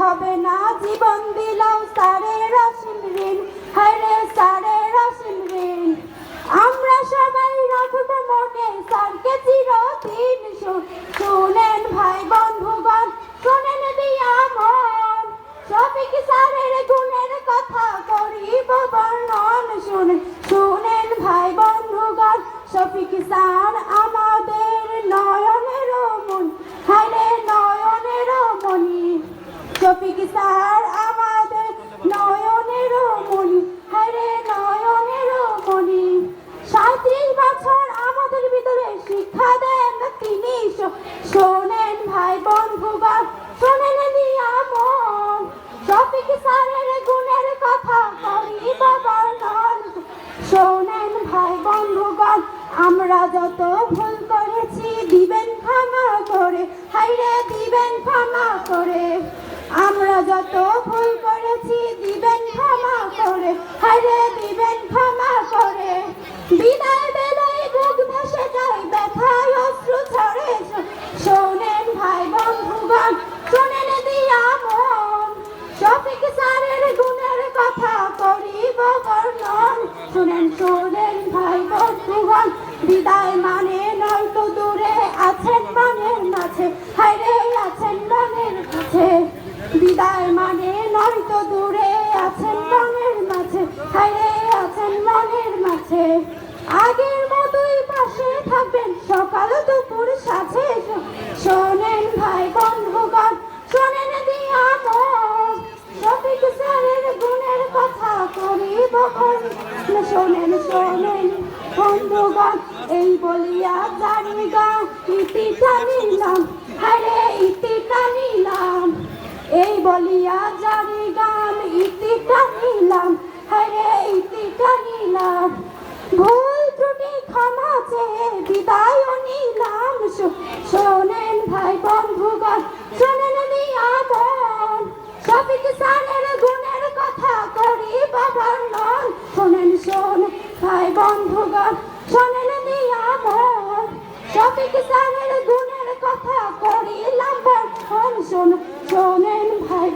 হবে না জীবন দিলাম সারে রসিম ঋণ হরে সারে রসিম ঋণ আমরা সবাই রাখব মনে সারকে চিরদিন শু- শুনেন ভাই বন্ধুগণ শুনেন দিয়া মন শফিক স্যারের গুণের কথা করিব বর্ণন শুনেন শুনেন ভাই বন্ধুগণ শফিক স্যার আমাদের নয়নের মন হারে নয়নের মনি শফিক স্যার আমাদের নয়নের মনি হারে নয়নের মনি সাঁত্রিশ বছর আমাদের ভিতরে শিক্ষা দেন তিনি শো- শোনেন ভাই বন্ধুগণ শোনেন দিয়া মন শফিক স্যারের গুণের কথা করিব বর্ণন শোনেন ভাই বন্ধুগণ আমরা ভুল করেছি, দিবেন ক্ষমা করে। হাইরে, দিবেন ক্ষমা করে। আমরা যত ভুল করেছি, দিবেন ক্ষমা করে। হাইরে, দিবেন ক্ষমা করে। বিদায় হাইরে আছেন মনের কাছে বিদায় মানে নয়তো দূরে আছেন মনের মাঝে। হাইরে আছেন মনের মাঝে। আগের মতোই পাশে থাকবেন, সকাল দুপুর সাথে শোনেন ভাই বন্ধুগণ, শোনেন দিয়া মন। শফিক স্যারের গুণের কথা করিব বর্ণন। শোনেন শোনেন বন্ধুগণ, এই বলিয়া জানি গা ইতিটা নিলাম আরে ইতিটা নিলাম এই বলিয়া জানি গান ইতিটা নিলাম আরে ইতিটা নিলাম ভুল ত্রুটি ক্ষমা চেয়ে বিদায় নিলাম। শোনেন ভাই বন্ধুগণ, শোনেন নিয়া মন শফিক স্যারের গুণের কথা করিব বর্ণন। শোনেন, শোন ভাই বন্ধুগণ, শোনেন নিয়া মন শফিক স্যারের গুণের কথা করিলাম বর্ণন শোন শোনেন ভাই